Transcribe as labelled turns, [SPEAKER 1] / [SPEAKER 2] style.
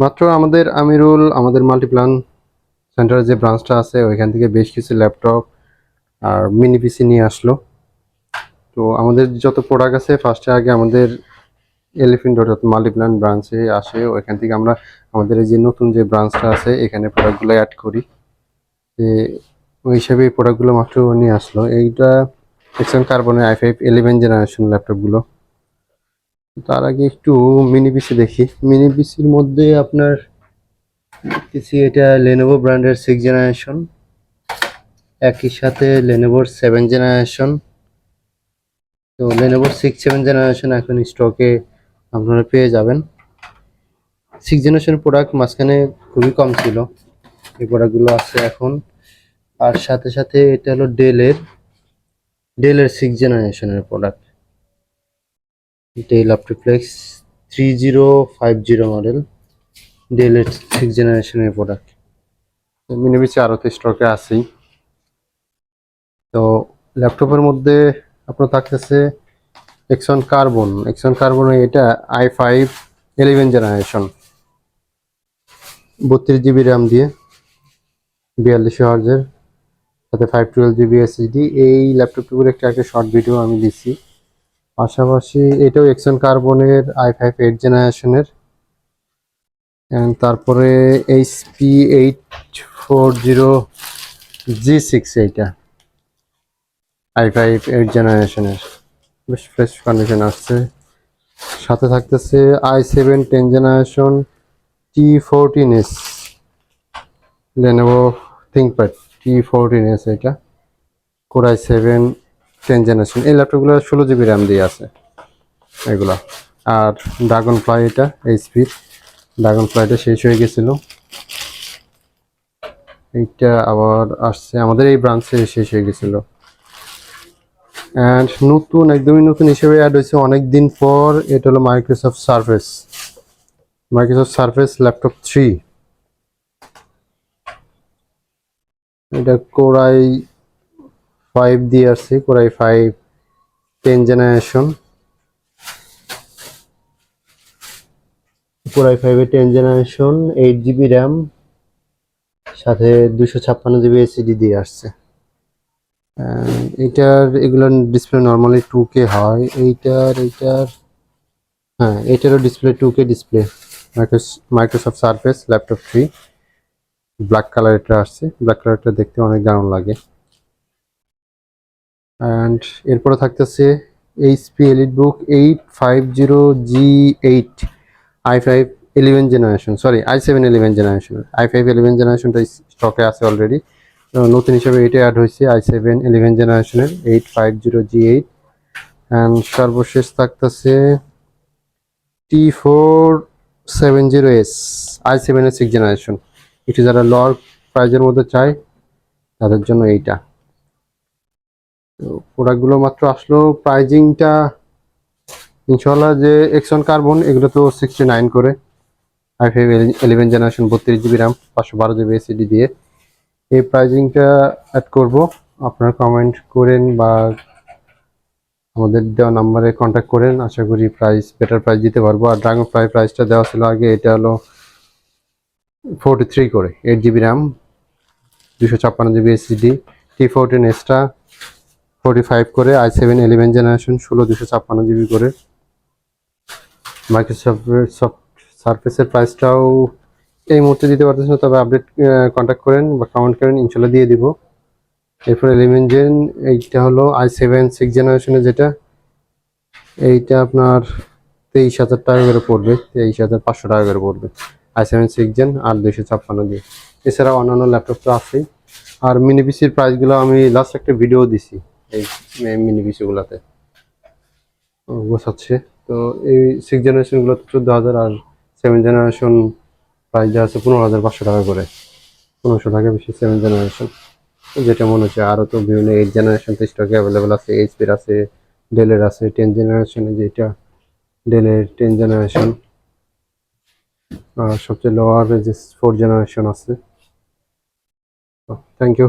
[SPEAKER 1] মাত্র আমাদের আমিরুল, আমাদের মাল্টিপ্লান সেন্টারের যে ব্রাঞ্চটা আছে, ওইখান থেকে বেশ কিছু ল্যাপটপ আর মিনি পিসি নিয়ে আসলো। তো আমাদের যত প্রোডাক্ট আছে ফার্স্টে আগে আমাদের এলিফেন্ট ডট মাল্টিপ্লান ব্রাঞ্চে আসে, ওইখান থেকে আমরা আমাদের এই যে নতুন যে ব্রাঞ্চটা আছে, এখানে প্রোডাক্টগুলো অ্যাড করি। ওই হিসাবে এই প্রোডাক্টগুলো মাত্র নিয়ে আসলো। এইটা এক্সন কার্বনের আই ফাইভ ইলেভেন জেনারেশন ল্যাপটপগুলো তার আগে একটু মিনি পিসি দেখি। মিনি পিসির মধ্যে আপনার দেখতেছি এটা লেনোভো ব্র্যান্ডের সিক্স জেনারেশন একই সাথে লেনোভোর সেভেন জেনারেশন তো লেনোভোর সিক্স সেভেন জেনারেশন এখন স্টকে আপনারা পেয়ে যাবেন। সিক্স জেনারেশন প্রোডাক্ট মাঝখানে খুবই কম ছিল। এই প্রোডাক্টগুলো আছে এখন। আর সাথে সাথে এটা হলো ডেলের ডেলের সিক্স জেনারেশনের product Dell OptiPlex three zero five zero model Dell ডেলের সিক্স জেনারেশনের প্রোডাক্ট মিনিবিসি আরও তো স্টকে আছেই। তো ল্যাপটপের মধ্যে আপনার থাকতেছে X one carbon X one carbon এটা আই ফাইভ ইলেভেন জেনারেশন বত্রিশ জিবি র্যাম দিয়ে বিয়াল্লিশশো হার্জের সাথে ফাইভ টুয়েলভ জিবি এসএসডি এই ল্যাপটপটির একটা একটা শর্ট ভিডিও আমি দিচ্ছি পাশাপাশি এটাও এক্সন কার্বনের আই ফাইভ এইট জেনারেশনের তারপরে HP eight four zero G six এইটা। আই ফাইভ এইট জেনারেশনের বেশ ফ্রেশ কন্ডিশন আসছে। সাথে থাকতেছে I seven ten generation T fourteen S Lenovo ThinkPad T fourteen S এটা core I seven ten generation এই ল্যাপটপগুলো ষোলো জিবি র্যাম দিয়ে আছে। এগুলা। আর ড্রাগন ফ্লাই এটা এইচপির ড্রাগন ফ্লাইটা শেষ হয়ে গেছিল। এইটা আবার আসছে। আমাদের এই ব্রাঞ্চে শেষ হয়ে গেছিল। অ্যান্ড নতুন, একদমই নতুন হিসেবে অ্যাড হয়েছে অনেক দিন পর। এটা হলো Microsoft Surface Microsoft Surface laptop three এটা কোরাই ফাইভ দিয়ে আসছে, core i five ten generation core i ফাইভে ten generation eight GB RAM সাথে দুশো ছাপ্পান্ন জিবি এসিডি দিয়ে আসছে। এটার এগুলোর ডিসপ্লে নর্মালি টু কে হয়। এইটার এইটার হ্যাঁ এটারও display two K display Microsoft Surface laptop three black colour এটা আসছে। ব্ল্যাক কালারটা দেখতে অনেক দারুণ লাগে। অ্যান্ড এরপরে থাকতেছে HP EliteBook eight five zero G eight i five eleven generation sorry i seven eleven generation i five eleven জেনারেশনটা স্টকে আছে অলরেডি নতুন হিসেবে এটা অ্যাড হয়েছে আই সেভেন ইলেভেন জেনারেশনের eight five zero G eight and সর্বশেষ থাকতেছে T four seven zero S i সেভেনের সিক্স জেনারেশন এটি যারা লোয়ার প্রাইজের মধ্যে চায়, তাদের জন্য এইটা। প্রোডাক্টগুলো মাত্র আসলো। প্রাইজিংটা ইনশাল্লাহ যে এক্সন কার্বন এগুলো তো সিক্সটি নাইন করে। আই ফাইভ ইলেভেন জেনারেশন বত্রিশ জিবি র্যাম পাঁচশো বারো জিবি এসিডি দিয়ে। এই প্রাইজিংটা অ্যাড করব। আপনারা কমেন্ট করেন বা আমাদের দেওয়া নাম্বারে কন্ট্যাক্ট করেন। আশা করি প্রাইস বেটার প্রাইস দিতে পারব। আর ড্রাগন ফ্লাই প্রাইসটা দেওয়া ছিল আগে, এটা হলো ফোরটি থ্রি করে এইট জিবি র্যাম দুশো ছাপ্পান্ন GB SSD T fourteen extra forty five করে আই সেভেন ইলেভেন জেনারেশন ষোলো, দুশো ছাপ্পান্ন জিবি করে। মাইক্রোসফটের সফট সার্ফেসের প্রাইসটাও এই মুহূর্তে দিতে পারতেছি না, তবে আপডেট কন্ট্যাক্ট করেন বা কমেন্ট করেন, ইনশাল্লাহ দিয়ে দিব। এরপর ইলেভেন জেন এইটা হলো আই সেভেন সিক্স জেনারেশনের যেটা, এইটা আপনার তেইশ হাজার টাকা করে পড়বে, তেইশ হাজার পাঁচশো টাকা করে পড়বে। আই সেভেন সিক্স জেন আর দুইশো ছাপ্পান্ন দিয়ে এছাড়াও অন্যান্য ল্যাপটপ তো আছেই। আর মিনি পিসির প্রাইসগুলো আমি লাস্ট একটা ভিডিও দিছি। এই মিনি পিসিগুলোতে গোছাচ্ছে। তো এই সিক্স জেনারেশনগুলো তো চোদ্দ হাজার আর সেভেন জেনারেশন প্রাইস দেওয়া আছে পনেরো হাজার পাঁচশো টাকা করে। পনেরোশো টাকা বেশি সেভেন জেনারেশন যেটা মনে হচ্ছে আরও তো বিভিন্ন এইট জেনারেশন তো স্টকে অ্যাভেলেবেল আছে এইচপির আছে ডেলের আছে টেন জেনারেশনে যেটা ডেলের টেন জেনারেশন আর সবচেয়ে লোয়ার যে ফোর জেনারেশন আছে। Thank you